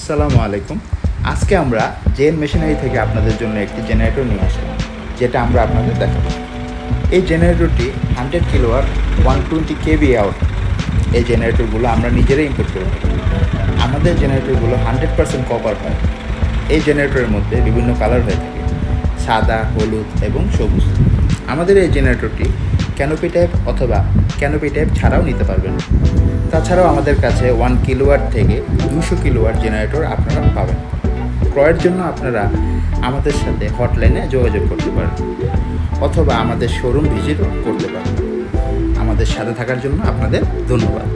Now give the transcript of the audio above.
আসসালামু আলাইকুম। আজকে আমরা জেন মেশিনারি থেকে আপনাদের জন্য একটি জেনারেটর নিয়ে আসলাম, যেটা আমরা আপনাদের দেখাবো। এই জেনারেটরটি hundred kilowatt one twenty KB out এই জেনারেটরগুলো আমরা নিজেরাই ইম্পোর্ট করে। আমাদের জেনারেটরগুলো হান্ড্রেড পার্সেন্ট কপার হয়। এই জেনারেটরের মধ্যে বিভিন্ন কালার হয়ে থাকে, সাদা, হলুদ এবং সবুজ। আমাদের এই জেনারেটরটি ক্যানোপি টাইপ অথবা ক্যানোপি টাইপ ছাড়াও নিতে পারবেন। তাছাড়াও আমাদের কাছে ওয়ান কিলোওয়াট থেকে দুশো কিলোওয়াট জেনারেটর আপনারা পাবেন। ক্রয়ের জন্য আপনারা আমাদের সাথে হটলাইনে যোগাযোগ করতে পারেন অথবা আমাদের শোরুম ভিজিট করতে পারেন। আমাদের সাথে থাকার জন্য আপনাদের ধন্যবাদ।